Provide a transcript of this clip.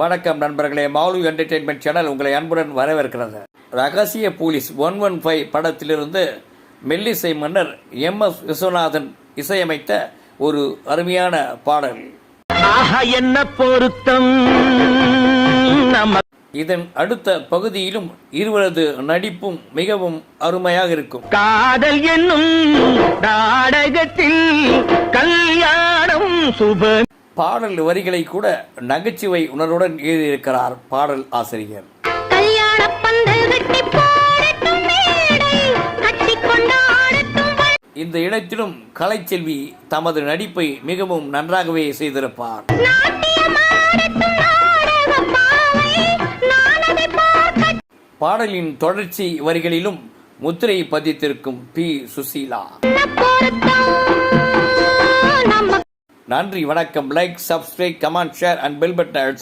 வணக்கம் நண்பர்களே mall entertainment channel உங்களை அன்புடன் வரவேற்கிறது. ரகசிய போலீஸ் ஒன் ஒன் ஃபைவ் படத்திலிருந்து மெல்லிசை மன்னர் எம் எஸ் விஸ்வநாதன் இசையமைத்த ஒரு அருமையான பாடல். என்ன பொருத்தம்? இதன் அடுத்த பகுதியிலும் இருவரது நடிப்பும் மிகவும் அருமையாக இருக்கும். காதல் என்னும் நாடகத்தில் கல்யாணம் சுப பாடல் வரிகளை கூட நகைச்சுவை உணர்வுடன் எழுதியிருக்கிறார் பாடல் ஆசிரியர். இந்த இடத்திலும் கலைச்செல்வி தமது நடிப்பை மிகவும் நன்றாகவே செய்திருப்பார். பாடலின் தொடர்ச்சி வரிகளிலும் முத்திரை பதித்திருக்கும் பி. சுசீலா. நன்றி வணக்கம். Like subscribe comment share and bell button அழுத்த